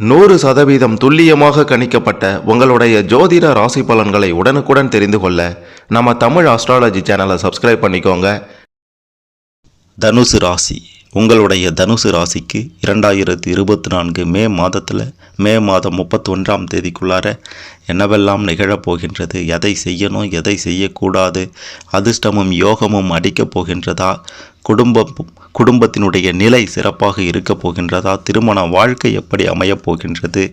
நூறு சதவீதம் துல்லியமாக கணிக்கப்பட்ட உங்களுடைய ஜோதிட ராசி பலன்களை உடனுக்குடன் தெரிந்து கொள்ள நம்ம தமிழ் ஆஸ்ட்ராலஜி சேனலை சப்ஸ்கிரைப் பண்ணிக்கோங்க. தனுசு ராசி. உங்களுடைய தனுசு ராசிக்கு இரண்டாயிரத்தி இருபத்தி நான்கு மே மாதத்தில் மே மாதம் முப்பத்தி ஒன்றாம் தேதிக்குள்ளார என்னவெல்லாம் நிகழப் போகின்றது எதை செய்யணும் எதை செய்யக்கூடாது அதிர்ஷ்டமும் யோகமும் அடிக்கப் போகின்றதா குடும்பம் குடும்பத்தினுடைய நிலை சிறப்பாக இருக்கப் போகின்றதா? திருமண வாழ்க்கை எப்படி அமையப் போகின்றது?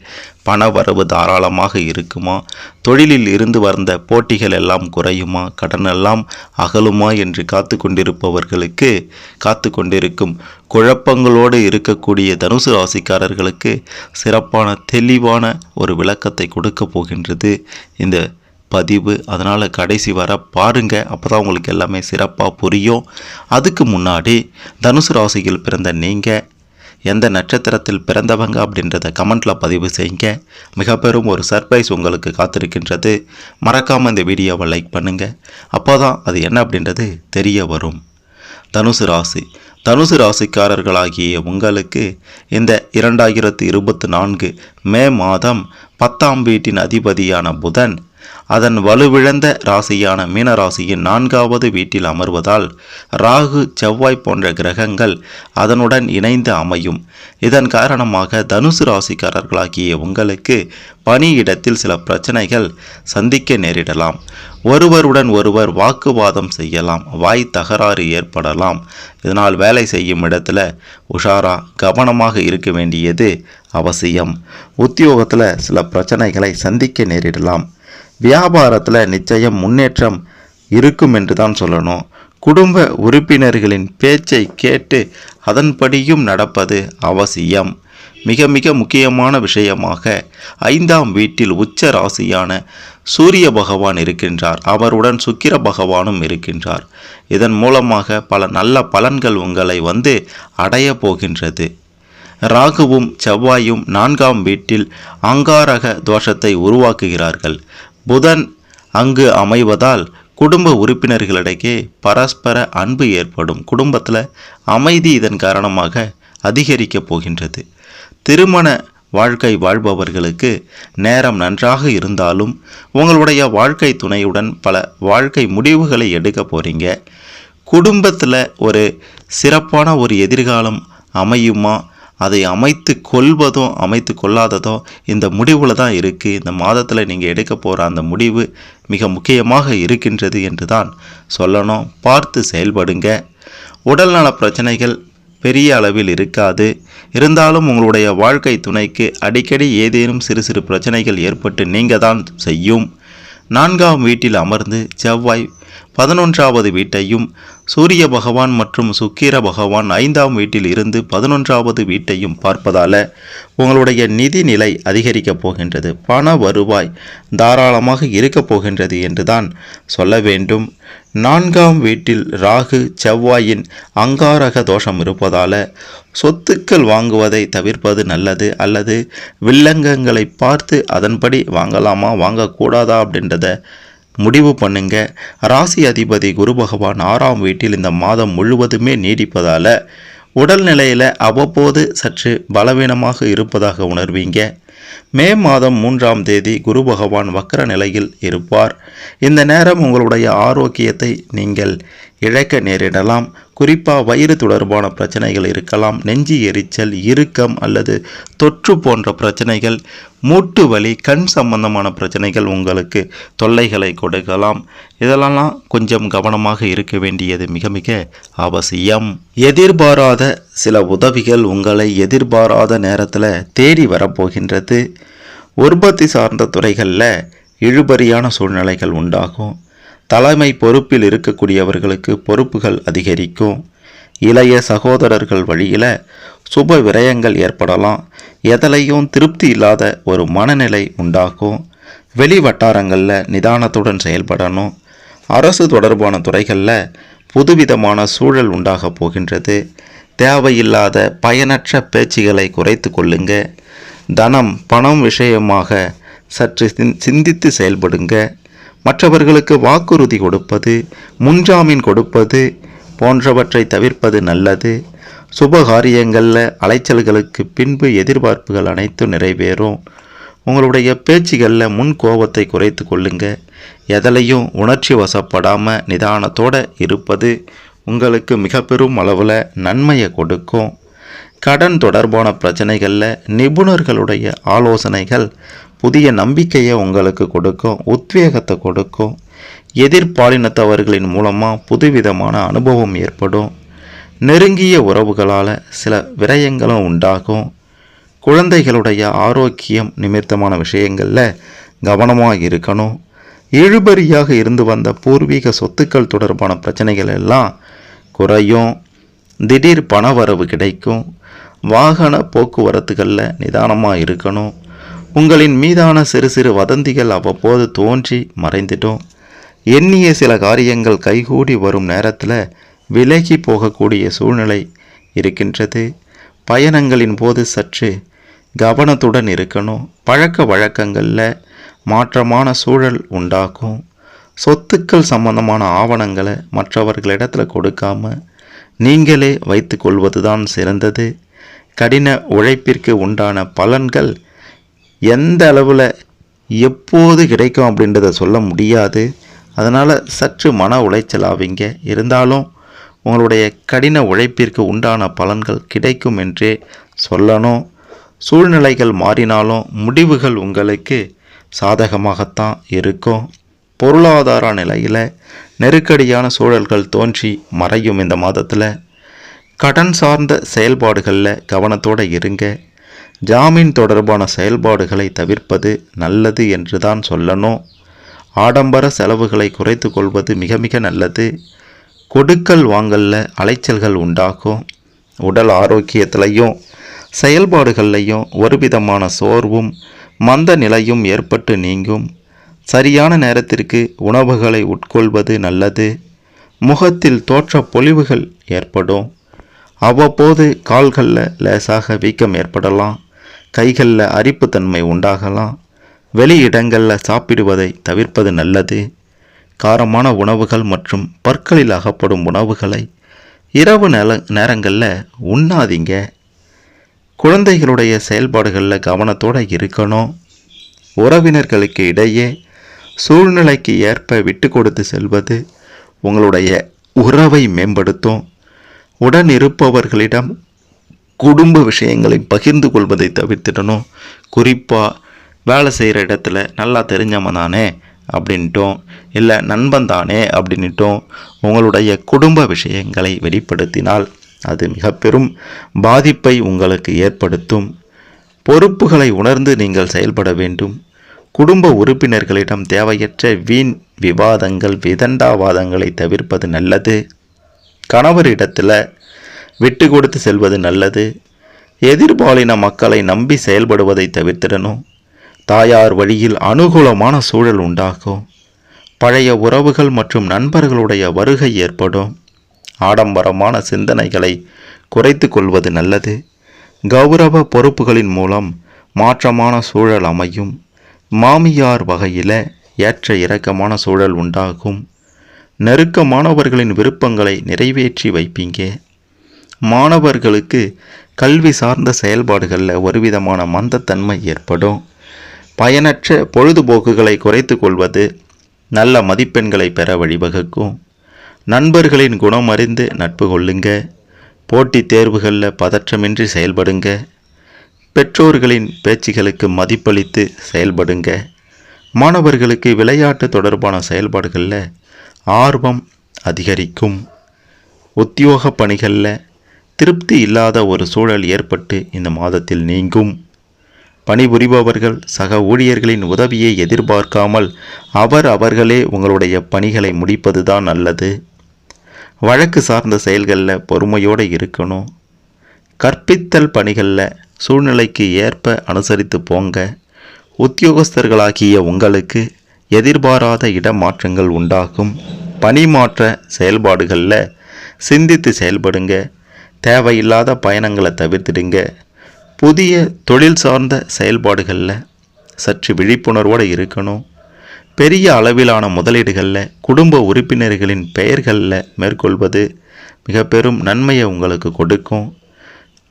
பண வரவு தாராளமாக இருக்குமா? தொழிலில் இருந்து வந்த போட்டிகள் எல்லாம் குறையுமா? கடன் எல்லாம் அகலுமா? என்று காத்து கொண்டிருப்பவர்களுக்கு காத்து கொண்டிருக்கும் குழப்பங்களோடு இருக்கக்கூடிய தனுசு ராசிக்காரர்களுக்கு சிறப்பான தெளிவான ஒரு விளக்கத்தை கொடுக்க போகின்றது. இந்த பதிவு அதனால் கடைசி வர பாருங்க. அப்போ தான் உங்களுக்கு எல்லாமே சிறப்பாக புரியும். அதுக்கு முன்னாடி தனுசு ராசியில் பிறந்த நீங்கள் எந்த நட்சத்திரத்தில் பிறந்தவங்க அப்படின்றத கமெண்ட்டில் பதிவு செய்யுங்க. மிக பெரும் ஒரு சர்ப்ரைஸ் உங்களுக்கு காத்திருக்கின்றது. மறக்காமல் இந்த வீடியோவை லைக் பண்ணுங்கள் அப்போ தான் அது என்ன அப்படின்றது தெரிய வரும். தனுசு ராசி. தனுசு ராசிக்காரர்களாகிய உங்களுக்கு இந்த இரண்டாயிரத்து இருபத்தி நான்கு மே மாதம் பத்தாம் வீட்டின் அதிபதியான புதன் அதன் வலுவிழந்த ராசியான மீனராசியின் நான்காவது வீட்டில் அமர்வதால் ராகு செவ்வாய் போன்ற கிரகங்கள் அதனுடன் இணைந்து அமையும். இதன் காரணமாக தனுசு ராசிக்காரர்களாகிய உங்களுக்கு பணியிடத்தில் சில பிரச்சனைகள் சந்திக்க நேரிடலாம். ஒருவருடன் ஒருவர் வாக்குவாதம் செய்யலாம் வாய் தகராறு ஏற்படலாம். இதனால் வேலை செய்யும் இடத்துல உஷாரா கவனமாக இருக்க வேண்டியது அவசியம். உத்தியோகத்தில் சில பிரச்சனைகளை சந்திக்க நேரிடலாம். வியாபாரத்தில் நிச்சயம் முன்னேற்றம் இருக்கும் என்று தான் சொல்லணும். குடும்ப உறுப்பினர்களின் பேச்சை கேட்டு அதன்படியும் நடப்பது அவசியம். மிக மிக முக்கியமான விஷயமாக ஐந்தாம் வீட்டில் உச்ச ராசியான சூரிய பகவான் இருக்கின்றார். அவருடன் சுக்கிர பகவானும் இருக்கின்றார். இதன் மூலமாக பல நல்ல பலன்கள் உங்களை வந்து அடைய போகின்றது. ராகுவும் செவ்வாயும் நான்காம் வீட்டில் அங்காரக தோஷத்தை உருவாக்குகிறார்கள். புதன் அங்கு அமைவதால் குடும்ப உறுப்பினர்களிடையே பரஸ்பர அன்பு ஏற்படும். குடும்பத்தில் அமைதி இதன் காரணமாக அதிகரிக்கப் போகின்றது. திருமண வாழ்க்கை வாழ்பவர்களுக்கு நேரம் நன்றாக இருந்தாலும் உங்களுடைய வாழ்க்கை துணையுடன் பல வாழ்க்கை முடிவுகளை எடுக்க போகிறீங்க குடும்பத்தில் ஒரு சிறப்பான ஒரு எதிர்காலம் அமையுமா? அதை அமைத்து கொள்வதோ அமைத்து கொள்ளாததோ இந்த முடிவில் தான் இருக்குது இந்த மாதத்தில் நீங்கள் எடுக்க போகிற அந்த முடிவு மிக முக்கியமாக இருக்கின்றது என்று தான் சொல்லணும். பார்த்து செயல்படுங்க. உடல்நல பிரச்சனைகள் பெரிய அளவில் இருக்காது. இருந்தாலும் உங்களுடைய வாழ்க்கை துணைக்கு அடிக்கடி ஏதேனும் சிறு சிறு பிரச்சனைகள் ஏற்பட்டு நீங்கள் தான் செய்யும். நான்காம் வீட்டில் அமர்ந்து செவ்வாய் பதினொன்றாவது வீட்டையும் சூரிய பகவான் மற்றும் சுக்கிர பகவான் ஐந்தாம் வீட்டில் இருந்து பதினொன்றாவது வீட்டையும் பார்ப்பதால உங்களுடைய நிதி நிலை அதிகரிக்கப் போகின்றது. பண வருவாய் தாராளமாக இருக்கப் போகின்றது என்று தான் சொல்ல வேண்டும். நான்காம் வீட்டில் ராகு செவ்வாயின் அங்காரக தோஷம் இருப்பதால சொத்துக்கள் வாங்குவதை தவிர்ப்பது நல்லது அல்லது வில்லங்கங்களை பார்த்து அதன்படி வாங்கலாமா வாங்கக்கூடாதா அப்படின்றத முடிவு பண்ணுங்க. ராசி அதிபதி குரு பகவான் ஆறாம் வீட்டில் இந்த மாதம் முழுவதுமே நீடிப்பதால் உடல்நிலையில் அவ்வப்போது சற்று பலவீனமாக இருப்பதாக உணர்வீங்க. மே மாதம் மூன்றாம் தேதி குரு பகவான் வக்கர நிலையில் இருப்பார். இந்த நேரம் உங்களுடைய ஆரோக்கியத்தை நீங்கள் இழக்க நேரிடலாம். குறிப்பாக வயிறு தொடர்பான பிரச்சனைகள் இருக்கலாம் நெஞ்சு எரிச்சல் இறுக்கம் அல்லது தொற்று போன்ற பிரச்சனைகள் மூட்டு வலி கண் சம்பந்தமான பிரச்சனைகள் உங்களுக்கு தொல்லைகளை கொடுக்கலாம். இதெல்லாம் கொஞ்சம் கவனமாக இருக்க வேண்டியது மிக மிக அவசியம். எதிர்பாராத சில உதவிகள் உங்களை எதிர்பாராத நேரத்தில் தேடி வரப்போகின்றது. உற்பத்தி சார்ந்த துறைகளில் இழுபறியான சூழ்நிலைகள் உண்டாகும். தலைமை பொறுப்பில் இருக்கக்கூடியவர்களுக்கு பொறுப்புகள் அதிகரிக்கும். இளைய சகோதரர்கள் வழியில் சுப விரயங்கள் ஏற்படலாம். எதலையும் திருப்தி இல்லாத ஒரு மனநிலை உண்டாகும். வெளி வட்டாரங்களில் நிதானத்துடன் செயல்படணும். அரசு தொடர்பான துறைகளில் புதுவிதமான சூழல் உண்டாக போகின்றது. தேவையில்லாத பயனற்ற பேச்சுகளை குறைத்து கொள்ளுங்க. தனம் பணம் விஷயமாக சற்று சிந்- சிந்தித்து செயல்படுங்க. மற்றவர்களுக்கு வாக்குறுதி கொடுப்பது முன்ஜாமீன் கொடுப்பது போன்றவற்றை தவிர்ப்பது நல்லது. சுபகாரியங்களில் அலைச்சல்களுக்கு பின்பு எதிர்பார்ப்புகள் அனைத்தும் நிறைவேறும். உங்களுடைய பேச்சுகளில் முன் கோபத்தை குறைத்து கொள்ளுங்க. எதலையும் உணர்ச்சி வசப்படாமல் நிதானத்தோடு இருப்பது உங்களுக்கு மிக பெரும் அளவில் நன்மையை கொடுக்கும். கடன் தொடர்பான பிரச்சனைகளில் நிபுணர்களுடைய ஆலோசனைகள் புதிய நம்பிக்கையை உங்களுக்கு கொடுக்கும் உத்வேகத்தை கொடுக்கும். எதிர்பாலினத்தவர்களின் மூலமாக புதுவிதமான அனுபவம் ஏற்படும். நெருங்கிய உறவுகளால் சில விரயங்களும் உண்டாகும். குழந்தைகளுடைய ஆரோக்கியம் நிமித்தமான விஷயங்களில் கவனமாக இருக்கணும். இழுபறியாக இருந்து வந்த பூர்வீக சொத்துக்கள் தொடர்பான பிரச்சனைகள் எல்லாம் குறையும். திடீர் பணவரவு கிடைக்கும். வாகன போக்குவரத்துகளில் நிதானமாக இருக்கணும். உங்களின் மீதான சிறு சிறு வதந்திகள் அவ்வப்போது தோன்றி மறைந்துட்டோம். எண்ணிய சில காரியங்கள் கைகூடி வரும் நேரத்தில் விலகி போகக்கூடிய சூழ்நிலை இருக்கின்றது. பயணங்களின் போது சற்று கவனத்துடன் இருக்கணும். பழக்க வழக்கங்களில் மாற்றமான சூழல் உண்டாக்கும். சொத்துக்கள் சம்பந்தமான ஆவணங்களை மற்றவர்களிடத்தில் கொடுக்காம நீங்களே வைத்து கொள்வது தான் சிறந்தது. கடின உழைப்பிற்கு உண்டான பலன்கள் எந்த அளவில் எப்போது கிடைக்கும் அப்படின்றத சொல்ல முடியாது. அதனால் சற்று மன உளைச்சல் ஆவீங்க இருந்தாலும் உங்களுடைய கடின உழைப்பிற்கு உண்டான பலன்கள் கிடைக்கும் என்றே சொல்லணும். சூழ்நிலைகள் மாறினாலும் முடிவுகள் உங்களுக்கு சாதகமாகத்தான் இருக்கும். பொருளாதார நிலையில் நெருக்கடியான சூழல்கள் தோன்றி மறையும் இந்த மாதத்தில். கடன் சார்ந்த செயல்பாடுகளில் கவனத்தோடு இருங்க. ஜாமீன் தொடர்பான செயல்பாடுகளை தவிர்ப்பது நல்லது என்று தான் சொல்லணும். ஆடம்பர செலவுகளை குறைத்து கொள்வது மிக மிக நல்லது. கொடுக்கல் வாங்கல்ல அலைச்சல்கள் உண்டாகும். உடல் ஆரோக்கியத்திலையும் செயல்பாடுகள்லையும் ஒரு விதமான சோர்வும் மந்த நிலையும் ஏற்பட்டு நீங்கும். சரியான நேரத்திற்கு உணவுகளை உட்கொள்வது நல்லது. முகத்தில் தோற்ற பொலிவுகள் ஏற்படும். அவ்வப்போது கால்களில் லேசாக வீக்கம் ஏற்படலாம். கைகளில் அரிப்புத்தன்மை உண்டாகலாம். வெளி இடங்களில் சாப்பிடுவதை தவிர்ப்பது நல்லது. காரமான உணவுகள் மற்றும் பற்களில் அகப்படும் உணவுகளை இரவு நேர நேரங்களில் உண்ணாதீங்க. குழந்தைகளுடைய செயல்பாடுகளில் கவனத்தோடு இருக்கணும். உறவினர்களுக்கு இடையே சூழ்நிலைக்கு ஏற்ப விட்டு கொடுத்து செல்வது உங்களுடைய உறவை மேம்படுத்தும். உடன் இருப்பவர்களிடம் குடும்ப விஷயங்களை பகிர்ந்து கொள்வதை தவிர்த்திடணும். குறிப்பாக வேலை செய்கிற இடத்துல நல்லா தெரிஞ்சவன் தானே அப்படின்ட்டும். இல்லை நண்பன் தானே அப்படின்ட்டும். உங்களுடைய குடும்ப விஷயங்களை வெளிப்படுத்தினால் அது மிக பெரும் பாதிப்பை உங்களுக்கு ஏற்படுத்தும். பொறுப்புகளை உணர்ந்து நீங்கள் செயல்பட வேண்டும். குடும்ப உறுப்பினர்களிடம் தேவையற்ற வீண் விவாதங்கள் விதண்டாவாதங்களை தவிர்ப்பது நல்லது. கணவரிடத்தில் விட்டு கொடுத்து செல்வது நல்லது. எதிர்பாலின மக்களை நம்பி செயல்படுவதை தவிர்த்திடணும். தாயார் வழியில் அனுகூலமான சூழல் உண்டாகும். பழைய உறவுகள் மற்றும் நண்பர்களுடைய வருகை ஏற்படும். ஆடம்பரமான சிந்தனைகளை குறைத்து கொள்வது நல்லது. கௌரவ பொறுப்புகளின் மூலம் மாற்றமான சூழல் அமையும். மாமியார் வகையில் ஏற்ற இறக்கமான சூழல் உண்டாகும். நெருக்கமானவர்களின் விருப்பங்களை நிறைவேற்றி வைப்பீங்க. மாணவர்களுக்கு கல்வி சார்ந்த செயல்பாடுகளில் ஒருவிதமான மந்தத்தன்மை ஏற்படும். பயனற்ற பொழுதுபோக்குகளை குறைத்து கொள்வது நல்ல மதிப்பெண்களை பெற வழிவகுக்கும். நண்பர்களின் குணம் அறிந்து நட்பு கொள்ளுங்க. போட்டித் தேர்வுகளில் பதற்றமின்றி செயல்படுங்க. பெற்றோர்களின் பேச்சுகளுக்கு மதிப்பளித்து செயல்படுங்க. மாணவர்களுக்கு விளையாட்டு தொடர்பான செயல்பாடுகளில் ஆர்வம் அதிகரிக்கும். உத்தியோக பணிகளில் திருப்தி இல்லாத ஒரு சூழல் ஏற்பட்டு இந்த மாதத்தில் நீங்கும். பணிபுரிபவர்கள் சக ஊழியர்களின் உதவியை எதிர்பார்க்காமல் அவர் அவர்களே உங்களுடைய பணிகளை முடிப்பது தான் நல்லது. வழக்கு சார்ந்த செயல்களில் பொறுமையோடு இருக்கணும். கற்பித்தல் பணிகளில் சூழ்நிலைக்கு ஏற்ப அனுசரித்து போங்க. உத்தியோகஸ்தர்களாகிய உங்களுக்கு எதிர்பாராத இடமாற்றங்கள் உண்டாகும். பணிமாற்ற செயல்பாடுகளில் சிந்தித்து செயல்படுங்க. தேவையில்லாத பயணங்களை தவிர்த்திடுங்க. புதிய தொழில் சார்ந்த செயல்பாடுகளில் சற்று விழிப்புணர்வோடு இருக்கணும். பெரிய அளவிலான முதலீடுகளில் குடும்ப உறுப்பினர்களின் பெயர்களில் மேற்கொள்வது மிக பெரும் நன்மையை உங்களுக்கு கொடுக்கும்.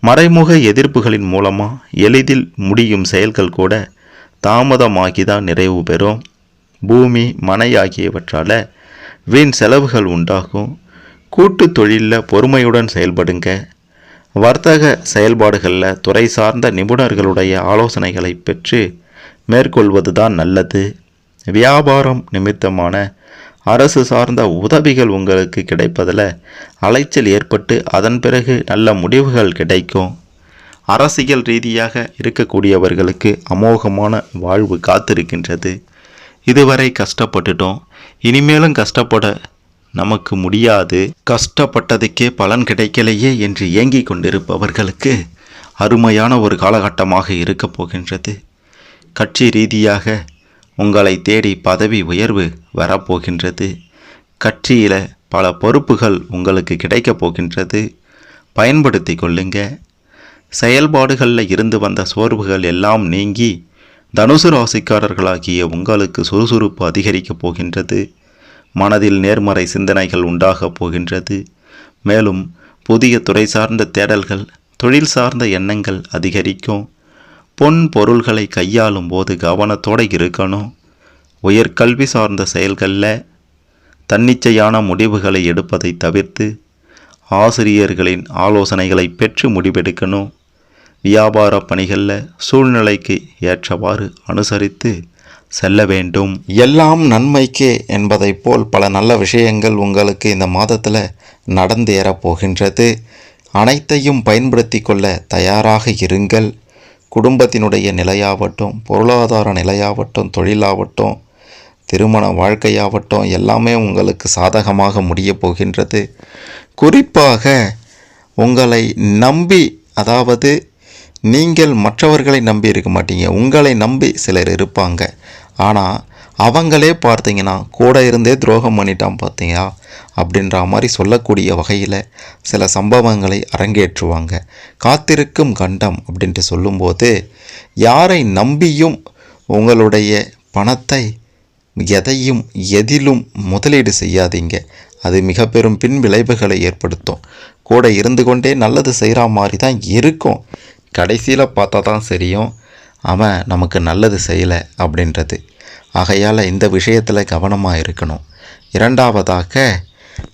மறைமுக எதிர்ப்புகளின் மூலமாக எளிதில் முடியும் செயல்கள் கூட தாமதமாகி தான் நிறைவு பெறும். பூமி மனை ஆகியவற்றால் வீண் செலவுகள் உண்டாகும். கூட்டு தொழிலில் பொறுமையுடன் செயல்படுங்க. வர்த்தக செயல்பாடுகளில் துறை சார்ந்த நிபுணர்களுடைய ஆலோசனைகளை பெற்று மேற்கொள்வது தான் நல்லது. வியாபாரம் நிமித்தமான அரசு சார்ந்த உதவிகள் உங்களுக்கு கிடைப்பதில் அலைச்சல் ஏற்பட்டு அதன் பிறகு நல்ல முடிவுகள் கிடைக்கும். அரசியல் ரீதியாக இருக்கக்கூடியவர்களுக்கு அமோகமான வாழ்வு காத்திருக்கின்றது. இதுவரை கஷ்டப்பட்டுட்டோம். இனிமேலும் கஷ்டப்பட நமக்கு முடியாது. கஷ்டப்பட்டதுக்கே பலன் கிடைக்கலையே என்று ஏங்கிக் கொண்டிருப்பவர்களுக்கு அருமையான ஒரு காலகட்டமாக இருக்கப் போகின்றது. கட்சி ரீதியாக உங்களை தேடி பதவி உயர்வு வரப்போகின்றது கட்சியில் பல பொறுப்புகள் உங்களுக்கு கிடைக்கப் போகின்றது. பயன்படுத்தி கொள்ளுங்க. செயல்பாடுகளில் இருந்து வந்த சோர்வுகள் எல்லாம் நீங்கி தனுசு ராசிக்காரர்களாகிய உங்களுக்கு சுறுசுறுப்பு அதிகரிக்கப் போகின்றது. மனதில் நேர்மறை சிந்தனைகள் உண்டாகப் போகின்றது. மேலும் புதிய துறை சார்ந்த தேடல்கள் தொழில் சார்ந்த எண்ணங்கள் அதிகரிக்கும். பொன் பொருள்களை கையாளும் போது கவனத்தோடு இருக்கணும். உயர்கல்வி சார்ந்த செயல்களில் தன்னிச்சையான முடிவுகளை எடுப்பதை தவிர்த்து ஆசிரியர்களின் ஆலோசனைகளை பெற்று முடிவெடுக்கணும். வியாபார பணிகளில் சூழ்நிலைக்கு ஏற்றவாறு அனுசரித்து செல்ல வேண்டும். எல்லாம் நன்மைக்கே என்பதைப் போல் பல நல்ல விஷயங்கள் உங்களுக்கு இந்த மாதத்தில் நடந்தேறப் போகின்றது. அனைத்தையும் பயன்படுத்தி கொள்ள தயாராக இருங்கள். குடும்பத்தினுடைய நிலையாகட்டும் பொருளாதார நிலையாகட்டும் தொழிலாகட்டும் திருமண வாழ்க்கையாகட்டும் எல்லாமே உங்களுக்கு சாதகமாக முடியப் போகின்றது. குறிப்பாக உங்களை நம்பி அதாவது நீங்கள் மற்றவர்களை நம்பி இருக்க மாட்டீங்க. உங்களை நம்பி சிலர் இருப்பாங்க. ஆனால் அவங்களே பார்த்தீங்கன்னா கூட இருந்தே துரோகம் பண்ணிட்டான் பார்த்தீங்களா அப்படின்ற மாதிரி சொல்லக்கூடிய வகையில் சில சம்பவங்களை அரங்கேற்றுவாங்க. காத்திருக்கும் கண்டம் அப்படின்ட்டு சொல்லும்போது யாரை நம்பியும் உங்களுடைய பணத்தை எதையும் எதிலும் முதலீடு செய்யாதீங்க. அது மிக பெரும் பின் விளைவுகளை ஏற்படுத்தும். கூட இருந்து கொண்டே நல்லது செய்கிற மாதிரி தான் இருக்கும். கடைசியில் பார்த்தா தான் சரியும் அவன் நமக்கு நல்லது செய்யலை அப்படின்றது. ஆகையால் இந்த விஷயத்தில் கவனமாக இருக்கணும். இரண்டாவதாக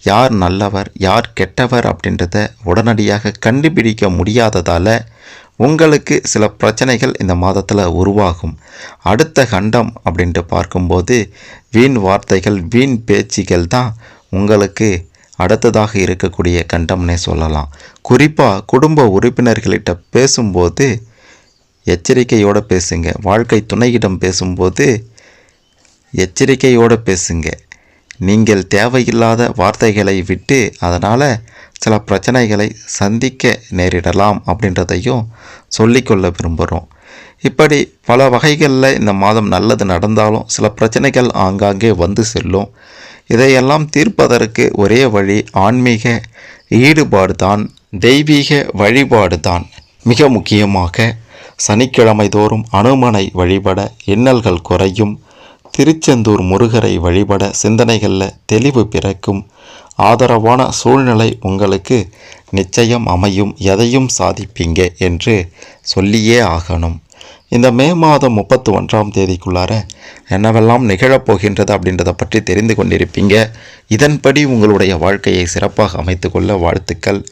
யார் நல்லவர் யார் கெட்டவர் அப்படின்றத உடனடியாக கண்டுபிடிக்க முடியாததால் உங்களுக்கு சில பிரச்சனைகள் இந்த மாதத்தில் உருவாகும். அடுத்த கண்டம் அப்படின்ட்டு பார்க்கும்போது வீண் வார்த்தைகள் வீண் பேச்சுகள் தான் உங்களுக்கு அடுத்ததாக இருக்கக்கூடிய கண்டம்னே சொல்லலாம். குறிப்பாக குடும்ப உறுப்பினர்களிட்ட பேசும்போது எச்சரிக்கையோடு பேசுங்க. வாழ்க்கை துணையிடம் பேசும்போது எச்சரிக்கையோடு பேசுங்க. நீங்கள் தேவையில்லாத வார்த்தைகளை விட்டு அதனால் சில பிரச்சனைகளை சந்திக்க நேரிடலாம் அப்படின்றதையும் சொல்லிக்கொள்ள விரும்புகிறோம் இப்படி பல வகைகளில் இந்த மாதம் நல்லது நடந்தாலும் சில பிரச்சனைகள் ஆங்காங்கே வந்து செல்லும். இதையெல்லாம் தீர்ப்பதற்கு ஒரே வழி ஆன்மீக ஈடுபாடு தான் தெய்வீக வழிபாடு தான் மிக முக்கியமாக சனிக்கிழமை தோறும் அனுமனை வழிபட இன்னல்கள் குறையும். திருச்செந்தூர் முருகரை வழிபட சிந்தனைகளில் தெளிவு பிறக்கும். ஆதரவான சூழ்நிலை உங்களுக்கு நிச்சயம் அமையும். எதையும் சாதிப்பீங்க என்று சொல்லியே ஆகணும். இந்த மே மாதம் முப்பத்தி ஒன்றாம் தேதிக்குள்ளார என்னவெல்லாம் நிகழப்போகின்றது அப்படின்றத பற்றி தெரிந்து கொண்டிருப்பீங்க. இதன்படி உங்களுடைய வாழ்க்கையை சிறப்பாக அமைத்துக்கொள்ள வாழ்த்துக்கள்.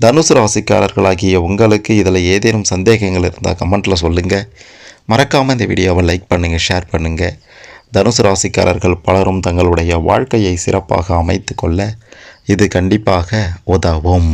தனுசு ராசிக்காரர்களாகிய உங்களுக்கு இதில் ஏதேனும் சந்தேகங்கள் இருந்தால் கமெண்ட்டில் சொல்லுங்கள் மறக்காமல் இந்த வீடியோவை லைக் பண்ணுங்கள் ஷேர் பண்ணுங்கள் தனுசு ராசிக்காரர்கள் பலரும் தங்களுடைய வாழ்க்கையை சிறப்பாக அமைத்து கொள்ள இது கண்டிப்பாக உதவும்.